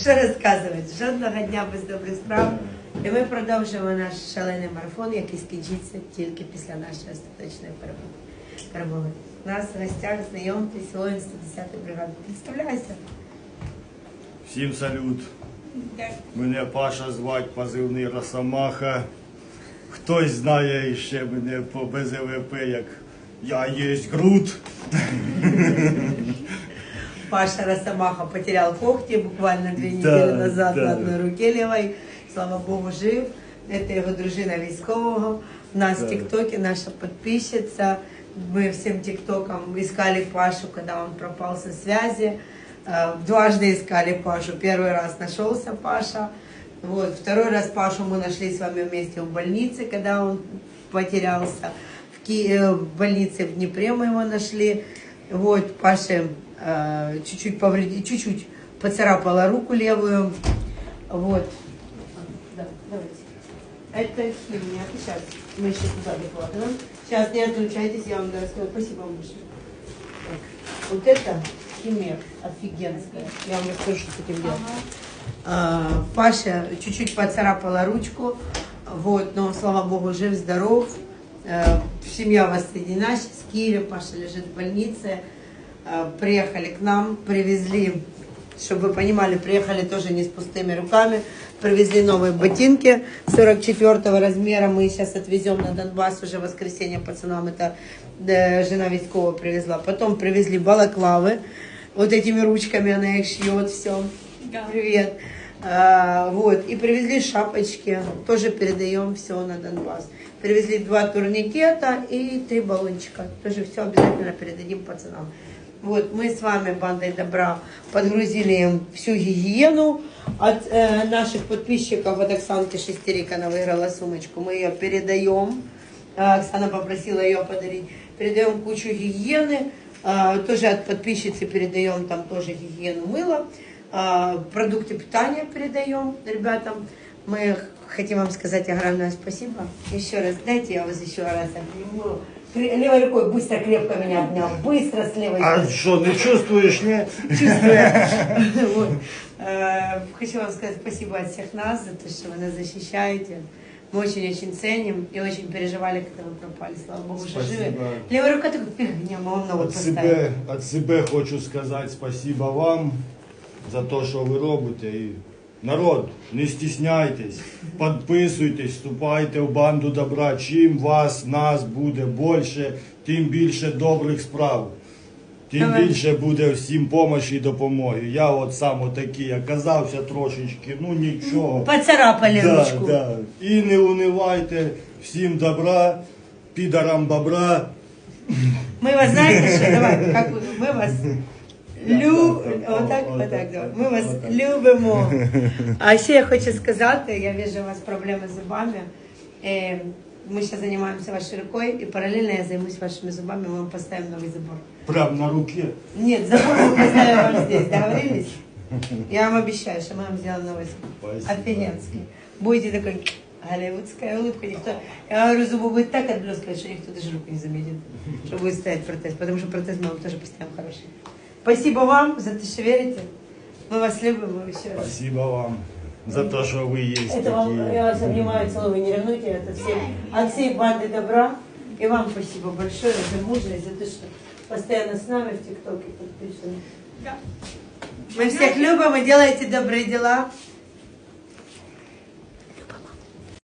Що розказувати? Жодного дня без добрих справ. І ми продовжуємо наш шалений марафон, який скінчиться тільки після нашої остаточної перемоги. У нас в гостях знайомтесь воїн 110 бригади. Представляйся. Всім салют. Мене Паша звать, позивний Росомаха. Хтось знає ще мене по БЗВП, як я єсть Грут. Паша Росомаха потерял когти буквально две недели назад на одной руке левой. Слава Богу, жив. Это его дружина військового. У нас в ТикТоке наша подписчица. Мы всем ТикТоком искали Пашу, когда он пропал со связи. Э, Дважды искали Пашу. Первый раз нашелся Паша. Вот. Второй раз Пашу мы нашли с вами вместе в больнице, когда он потерялся. В, Ки- э, в больнице в Днепре мы его нашли. Вот, Паше э, чуть-чуть повреди, чуть-чуть поцарапала руку левую. Вот. Да, давайте. Это химия. Сейчас мы еще туда докладываем. Сейчас не отключайтесь, я вам расскажу. Спасибо вам большое. Так, Вот это химия офигенская. Я вам расскажу, что с этим делать. А, Паша чуть-чуть поцарапала ручку, вот, но, слава богу, жив-здоров. Э, Семья воссоединена, сейчас в Киеве, Паша лежит в больнице. Э, Приехали к нам, привезли, чтобы вы понимали, приехали тоже не с пустыми руками, привезли новые ботинки 44 размера, мы сейчас отвезем на Донбасс уже в воскресенье пацанам, это э, жена Витькова привезла. Потом привезли балаклавы, вот этими ручками она их шьет, все. Привет. А, вот, и привезли шапочки, тоже передаем все на Донбасс. Привезли два турникета и три баллончика, тоже все обязательно передадим пацанам. Вот, мы с вами, бандой добра, подгрузили им всю гигиену от э, наших подписчиков, от Оксанки Шестерик, она выиграла сумочку, мы ее передаем. А, Оксана попросила ее подарить. Передаем кучу гигиены, а, тоже от подписчицы передаем там тоже гигиену мыла. А, Продукты питания передаем ребятам. Мы хотим вам сказать огромное спасибо. Еще раз, дайте я вас еще раз обниму. Левой рукой быстро крепко меня обнял. Быстро с левой А що, не чувствуєш, ні? чувствуя. Вот. Э, Хочу вам сказать спасибо от всех нас за то, что вы нас защищаете. Мы очень-очень ценим и очень переживали, когда вы пропали. Слава Богу, что Спасибо. живы. Левая рука такой, фигня, мы вам новую От себе хочу сказати спасибо вам за те, що ви робите. І народ, не стісняйтесь, підписуйтесь, вступайте в банду добра. Чим вас, нас буде більше, тим більше добрих справ. Тим Давай. більше буде всім помощі і допомоги. Я от сам отакий оказався трошечки, ну нічого. Поцарапали Да, ручку. да. І не унивайте, всім добра, підарам бобра. Мы вас знаете, что давай, как вы, мы вас лю... так, вот так, вот вот так, так, давай. Ми вас любимо. А ще я хочу сказати, я вижу у вас проблеми з зубами. Е, Мы сейчас занимаемся вашей рукой, и параллельно я займусь вашими зубами, мы вам поставим новый забор. Прям на руке. Нет, забор мы поставим вам здесь, договорились? Я вам обещаю, что мы вам сделаем новый. Спасибо. Офигенский. Будете такой голливудская улыбка, никто... Я говорю, зубы будет так отблескивать, что никто даже руку не заметит, что будет стоять протез, потому что протез мы вам тоже поставим хороший. Спасибо вам за то, что верите. Мы вас любим, мы еще раз. Спасибо вам за то, что вы есть Это вам, я такие. вас обнимаю, целую, не ревнуйте, это всем, от всей банды добра. И вам спасибо большое за мужность, за то, что постоянно с нами в ТикТоке подписаны. Мы всех любим и делаете добрые дела.